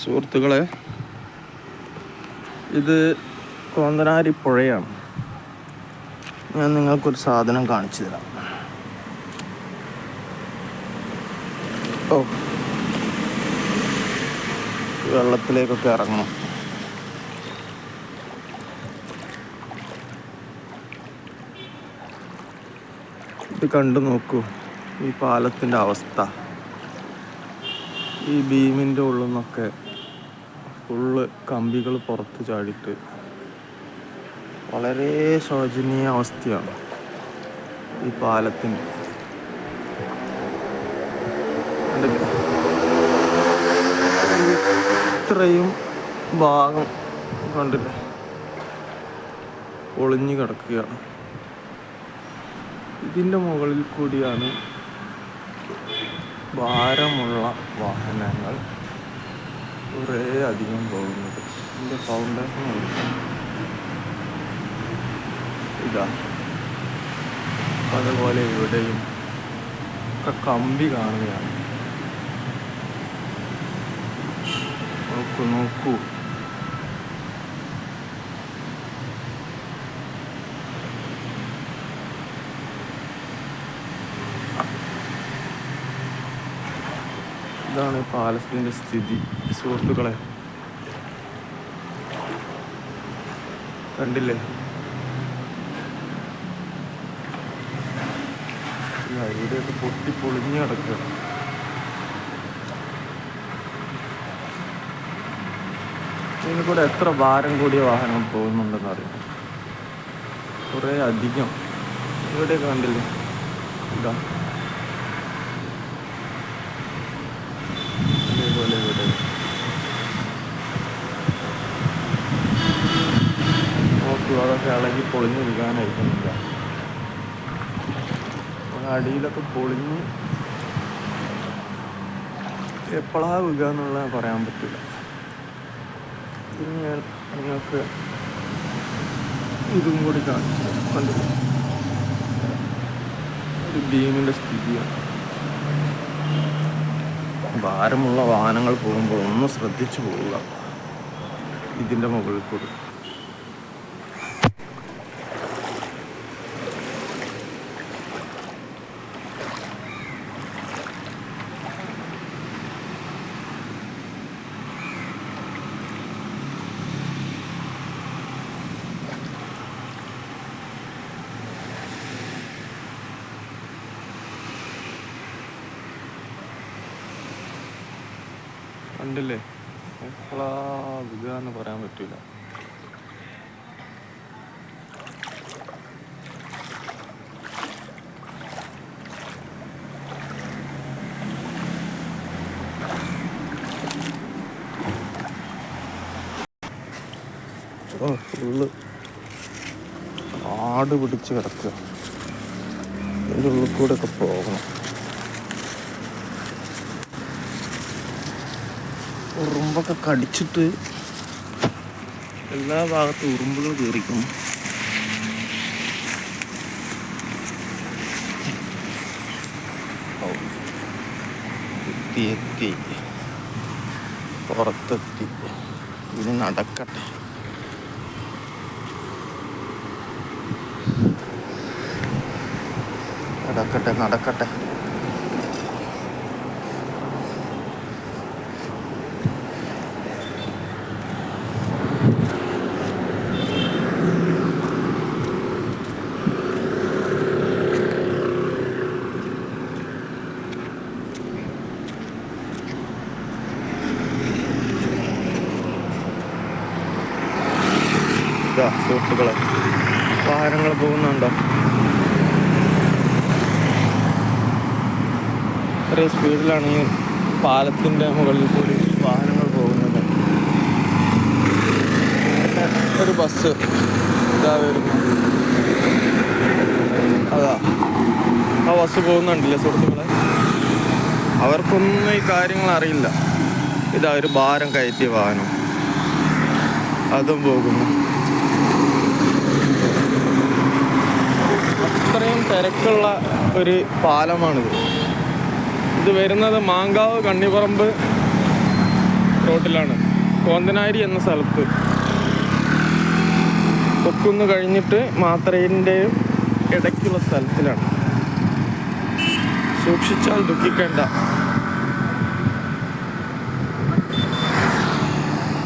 സുഹൃത്തുക്കളെ ഇത് കോന്തനാരി പുഴയാണ്. ഞാൻ നിങ്ങൾക്കൊരു സാധനം കാണിച്ചു തരാം. ഓ വെള്ളത്തിലേക്കൊക്കെ ഇറങ്ങണം. ഇത് കണ്ടു നോക്കൂ ഈ പാലത്തിന്റെ അവസ്ഥ. ഈ ബീമിന്റെ ഉള്ളിൽ നിന്നൊക്കെ ഫുള്ള് കമ്പികൾ പുറത്ത് ചാടിയിട്ട് വളരെ ശോചനീയ അവസ്ഥയാണ് ഈ പാലത്തിന്? ഇത്രയും ഭാഗം കണ്ടില്ലേ ഒളിഞ്ഞു കിടക്കുകയാണ് ഇതിന്റെ മുകളിൽ കൂടിയാണ് ഭാരമുള്ള വാഹനങ്ങൾ കുറേ അധികം പോകുന്നത് ഇതിന്റെ ഫൗണ്ടേഷൻ. ഇതാ. അതുപോലെ ഇവിടെയും ഒക്കെ കമ്പി കാണുകയാണ്. നോക്കൂ നോക്കൂ. ഇതാണ് പാലസ്തീന്റെ സ്ഥിതി? സുഹൃത്തുക്കളെ. കണ്ടില്ലേ? ഇവിടെയൊക്കെ പൊട്ടി പൊളിഞ്ഞ് കിടക്കുക ഇതിൽ കൂടെ എത്ര ഭാരം കൂടിയ വാഹനം പോകുന്നുണ്ടെന്ന് അറിയാം. കുറേ അധികം. ഇവിടെയൊക്കെ കണ്ടില്ലേ? ഇതാ അതേപോലെ ഇവിടെ അതൊക്കെ ഇളകി പൊളിഞ്ഞ് വിൽക്കാനായിരിക്കുന്നില്ല അടിയിലൊക്കെ പൊളിഞ്ഞ് എപ്പോഴാ വിൽക്കുക എന്നുള്ളത് പറയാൻ പറ്റില്ല. ഇനി ഞാൻ നിങ്ങൾക്ക് ഇതും കൂടി കാണിച്ചു. ഒരു ഭീമിന്റെ സ്ഥിതിയാണ്. ഭാരമുള്ള വാഹനങ്ങൾ പോകുമ്പോൾ ഒന്ന് ശ്രദ്ധിച്ചു പോവുക. ഇതിന്റെ മുകളിൽ കൂടി. കണ്ടില്ലേ? എന്ന് പറയാൻ പറ്റില്ല ആട് പിടിച്ച് കിടക്കുക. അതിന്റെ ഉള്ളിൽ കൂടെ ഒക്കെ പോകണം. ഉറുമ്പൊക്കെ കടിച്ചിട്ട് എല്ലാ ഭാഗത്തും ഉറുമ്പുകൾ കയറിക്കുന്നു എത്തി. പുറത്തെത്തി. ഇനി നടക്കട്ടെ. നടക്കട്ടെ നടക്കട്ടെ. ഇതാ സുഹൃത്തുക്കളെ. വാഹനങ്ങൾ പോകുന്നുണ്ടോ? ഇത്ര സ്പീഡിലാണ് ഈ പാലത്തിന്റെ മുകളിൽ കൂടി വാഹനങ്ങൾ പോകുന്നത്. ഒരു ബസ് ഇതാ വരുന്നു അതാ. ആ ബസ് പോകുന്നുണ്ടല്ലേ സുഹൃത്തുക്കളെ? അവർക്കൊന്നും ഈ കാര്യങ്ങൾ അറിയില്ല. ഇതാ ഒരു ഭാരം കയറ്റിയ വാഹനം. അതും പോകുന്നു. അത്രയും തിരക്കുള്ള ഒരു പാലമാണിത്. ഇത് വരുന്നത് മാങ്കാവ് കണ്ണിപ്പറമ്പ് റോട്ടിലാണ്. കോന്തനാരി എന്ന സ്ഥലത്ത്. കൊക്കുന്ന് കഴിഞ്ഞിട്ട് മാത്രയിന്റെയും ഇടയ്ക്കുള്ള സ്ഥലത്തിലാണ്. സൂക്ഷിച്ചാൽ ദുഃഖിക്കേണ്ട